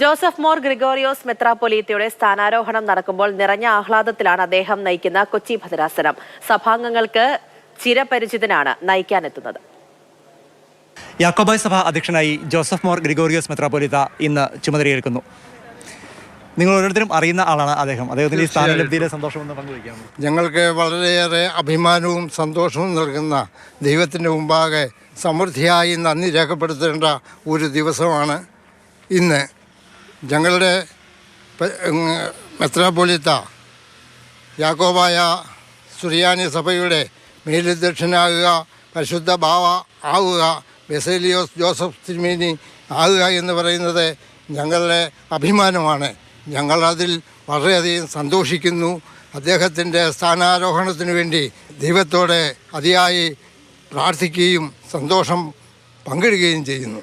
Joseph Mor Gregorios മെത്രാപ്പൊലീത്തയുടെ സ്ഥാനാരോഹണം നടക്കുമ്പോൾ നിറഞ്ഞ ആഹ്ലാദത്തിലാണ് അദ്ദേഹം നയിക്കുന്ന കൊച്ചി ഭദ്രാസനം. സഭാംഗങ്ങൾക്ക് ചിരപരിചിതനാണ് നയിക്കാനെത്തുന്നത്. യാക്കോബായ് സഭ അധ്യക്ഷനായി ജോസഫ് മോർ ഗ്രിഗോറിയോസ് മെത്രാപ്പൊലിത്ത ഇന്ന് ചുമതലയേൽക്കുന്നു. നിങ്ങൾ ഓരോരുത്തരും അറിയുന്ന ആളാണ് അദ്ദേഹം. അദ്ദേഹത്തിന്റെ ഈ സ്ഥാനലബ്ധിയിലെ സന്തോഷം ഒന്ന് പങ്കുവയ്ക്കാം. ഞങ്ങൾക്ക് വളരെയേറെ അഭിമാനവും സന്തോഷവും നൽകുന്ന ദൈവത്തിന്റെ മുമ്പാകെ സമൃദ്ധിയായി നന്ദി രേഖപ്പെടുത്തേണ്ട ഒരു ദിവസമാണ് ഇന്ന്. ഞങ്ങളുടെ മെത്രാപൊളിത്ത യാക്കോബായ സുറിയാനി സഭയുടെ മേലധ്യക്ഷനാകുക പരിശുദ്ധ ബാവ ആവുക ബെസേലിയോസ് ജോസഫ് തിരുമേനി ആകുക എന്ന് പറയുന്നത് ഞങ്ങളുടെ അഭിമാനമാണ്. ഞങ്ങളതിൽ വളരെയധികം സന്തോഷിക്കുന്നു. അദ്ദേഹത്തിന്റെ സ്ഥാനാരോഹണത്തിന് വേണ്ടി ദൈവത്തോടെ അതിയായി പ്രാർത്ഥിക്കുകയും സന്തോഷം പങ്കിടുകയും ചെയ്യുന്നു.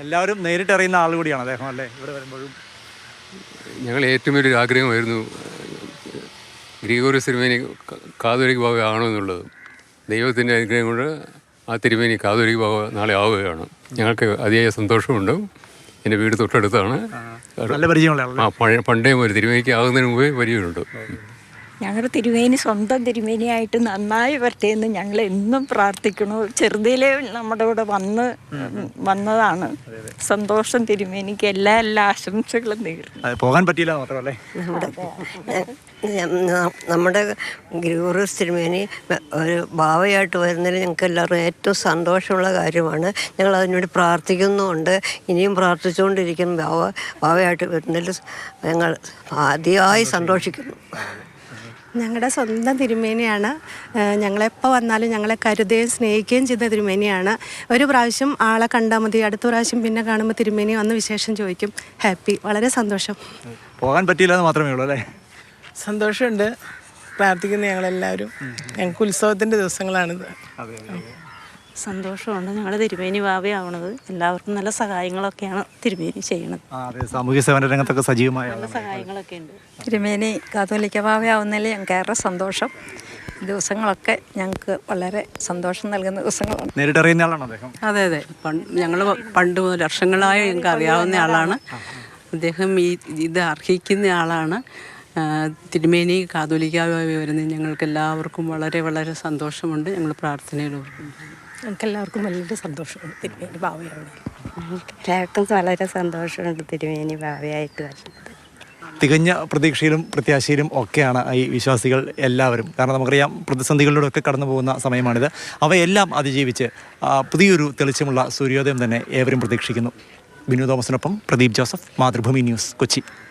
എല്ലാവരും നേരിട്ട് അറിയുന്ന ആൾ കൂടിയാണ് അദ്ദേഹം അല്ലേ? ഇവിടെ വരുമ്പോഴും. ഞങ്ങൾ ഏറ്റവും വലിയൊരു ആഗ്രഹമായിരുന്നു ഗ്രീഗോറി തിരുമേനി കാതോലിക് ബാബ എന്നുള്ളത്. ദൈവത്തിന്റെ അനുഗ്രഹം കൊണ്ട് ആ തിരുമേനി കാതോലിക് ബാബ നാളെ ആവുകയാണ്. ഞങ്ങൾക്ക് അതിയായ സന്തോഷമുണ്ട്. എന്റെ വീട് തൊട്ടടുത്താണ്. നല്ല പരിചയമുള്ള ആ പഴയ പണ്ടേ ഒരു തിരുമേനിക്ക് ആകുന്നതിന് മുമ്പേ പരിചയമുണ്ട്. ഞങ്ങളുടെ തിരുമേനി സ്വന്തം തിരുമേനിയായിട്ട് നന്നായി വരട്ടെ എന്ന് ഞങ്ങൾ എന്നും പ്രാർത്ഥിക്കണു ചെറുതിലെ നമ്മുടെ കൂടെ വന്ന് വന്നതാണ്. സന്തോഷം തിരുമേനിക്ക്. എല്ലാ എല്ലാ ആശംസകളും നേരുന്നു. അത് പോകാൻ പറ്റിയില്ല മാത്രമല്ലേ? നമ്മുടെ ഗുരു തിരുമേനി ഒരു ഭാവയായിട്ട് വരുന്നതിൽ ഞങ്ങൾക്ക് എല്ലാവരും ഏറ്റവും സന്തോഷമുള്ള കാര്യമാണ്. ഞങ്ങൾ അതിനുവേണ്ടി പ്രാർത്ഥിക്കുന്നുമുണ്ട്. ഇനിയും പ്രാർത്ഥിച്ചുകൊണ്ടിരിക്കും ഭാവ ഭാവയായിട്ട് വരുന്നതിൽ ഞങ്ങൾ ആദ്യമായി സന്തോഷിക്കുന്നു. ഞങ്ങളുടെ സ്വന്തം തിരുമേനിയാണ്. ഞങ്ങളെപ്പോൾ വന്നാലും ഞങ്ങളെ കരുതുകയും സ്നേഹിക്കുകയും ചെയ്ത തിരുമേനിയാണ്. ഒരു പ്രാവശ്യം ആളെ കണ്ടാൽ മതി അടുത്ത പ്രാവശ്യം പിന്നെ കാണുമ്പോൾ തിരുമേനി വന്ന് വിശേഷം ചോദിക്കും. ഹാപ്പി. വളരെ സന്തോഷം. പോകാൻ പറ്റിയില്ല എന്ന് മാത്രമേ ഉള്ളൂ അല്ലേ? സന്തോഷമുണ്ട്. പ്രാർത്ഥിക്കുന്ന ഞങ്ങളെല്ലാവരും. ഞങ്ങൾക്ക് ഉത്സവത്തിന്റെ ദിവസങ്ങളാണിത്. സന്തോഷമുണ്ട്. ഞങ്ങൾ തിരുമേനി ഭാവിയാവണത് എല്ലാവർക്കും നല്ല സഹായങ്ങളൊക്കെയാണ് തിരുമേനി ചെയ്യണത്. അതെ സാമൂഹ്യ സേവന രംഗത്തൊക്കെ സജീവമായ നല്ല സഹായങ്ങളൊക്കെ ഉണ്ട് തിരുമേനി കാതോലിക്ക ഭാവയാവുന്നതിൽ ഞങ്ങൾക്ക് ഏറെ സന്തോഷം. ദിവസങ്ങളൊക്കെ ഞങ്ങൾക്ക് വളരെ സന്തോഷം നൽകുന്ന ദിവസങ്ങളാണ്. നേരിട്ടറിയുന്ന ആളാണ് അദ്ദേഹം? അതെ അതെ. ഞങ്ങൾ പണ്ട് മുതൽ വർഷങ്ങളായി ഞങ്ങൾക്ക് അറിയാവുന്ന ആളാണ്. അദ്ദേഹം ഈ ഇത് അർഹിക്കുന്ന ആളാണ്. തിരുമേനി കാതോലിക്കാവായി വരുന്ന ഞങ്ങൾക്ക് എല്ലാവർക്കും വളരെ വളരെ സന്തോഷമുണ്ട്. ഞങ്ങൾ പ്രാർത്ഥനയിൽ ഞങ്ങൾക്ക് എല്ലാവർക്കും വളരെ സന്തോഷമുണ്ട് തിരുമേനി ഭാവയാണ് എല്ലാവർക്കും വളരെ സന്തോഷമുണ്ട് തിരുമേനി ഭാവിയായിട്ട് വരുന്നത്. തികഞ്ഞ പ്രതീക്ഷയിലും പ്രത്യാശയിലും ഒക്കെയാണ് ഈ വിശ്വാസികൾ എല്ലാവരും. കാരണം നമുക്കറിയാം പ്രതിസന്ധികളിലൂടെ ഒക്കെ കടന്നു പോകുന്ന സമയമാണിത്. അവയെല്ലാം അതിജീവിച്ച് പുതിയൊരു തെളിച്ചമുള്ള സൂര്യോദയം തന്നെ ഏവരും പ്രതീക്ഷിക്കുന്നു. ബിനു തോമസിനൊപ്പം പ്രദീപ് ജോസഫ് മാതൃഭൂമി ന്യൂസ് കൊച്ചി.